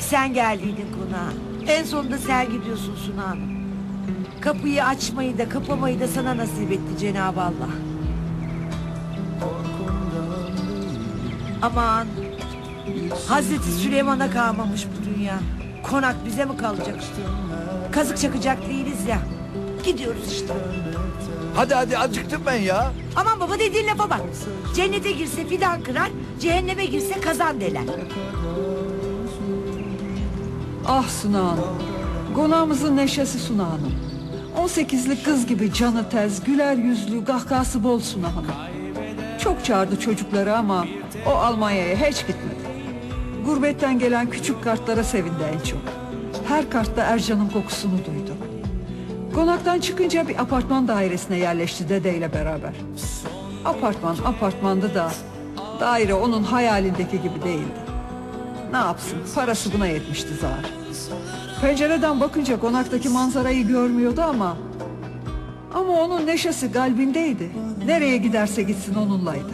sen geldiydin konağa. En sonunda sen gidiyorsun Suna Hanım. Kapıyı açmayı da kapamayı da sana nasip etti Cenab-ı Allah. Aman. Hazreti Süleyman'a kalmamış bu dünya. Konak bize mi kalacak? Kazık çakacak değiliz ya. Gidiyoruz işte. Hadi hadi acıktım ben ya. Aman baba dediğin lafa bak. Cennete girse fidan kırar, cehenneme girse kazan deler. Ah Suna Hanım. Konağımızın neşesi Suna Hanım. 18'lik kız gibi canı tez, güler yüzlü, kahkası bol Suna Hanım. Çok çağırdı çocukları ama o Almanya'ya hiç gitmedi. Gurbetten gelen küçük kartlara sevindi en çok. Her kartta Ercan'ın kokusunu duydu. Konaktan çıkınca bir apartman dairesine yerleşti dedeyle beraber. Apartman apartmandı da daire onun hayalindeki gibi değildi. Ne yapsın? Parası buna yetmişti zar. Pencereden bakınca konaktaki manzarayı görmüyordu ama... Ama onun neşesi kalbindeydi. Nereye giderse gitsin onunlaydı.